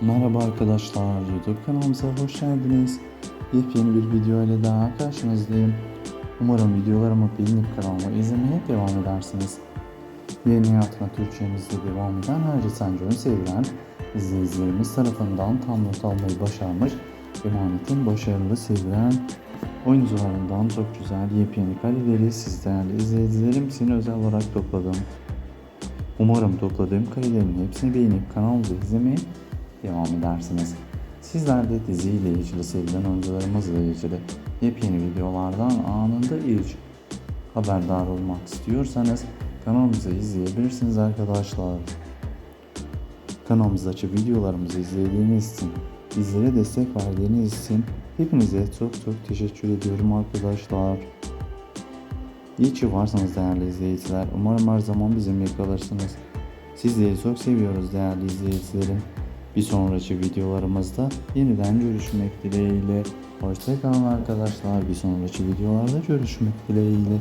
Merhaba arkadaşlar, YouTube kanalımıza hoş geldiniz. Yepyeni bir video ile daha karşınızdayım. Umarım videolarımı beğenip kanalımı izlemeye devam edersiniz. Yeni Hayatına Türkçemizde devam eden Hacı Sancar'ın sevilen izleyicilerimiz tarafından tam not almayı başarmış Emanet'in başarılı sevilen oyuncularından çok güzel yepyeni kareleri siz değerli izleyicilerim için özel olarak topladım. Umarım topladığım karelerin hepsini beğenip kanalımızı izlemeye devam edersiniz. Sizler de diziyle ilgili sevilen oyuncularımızla ilgili yepyeni videolardan anında ilk haberdar olmak istiyorsanız kanalımızı izleyebilirsiniz arkadaşlar. Kanalımızdaki videolarımızı izlediğiniz için, bizlere destek verdiğiniz için hepinize çok çok teşekkür ediyorum arkadaşlar. İyi ki varsınız değerli izleyiciler. Umarım her zaman bizimle kalırsınız. Sizleri çok seviyoruz değerli izleyicilerim. Bir sonraki videolarımızda yeniden görüşmek dileğiyle. Hoşçakalın arkadaşlar. Bir sonraki videolarda görüşmek dileğiyle.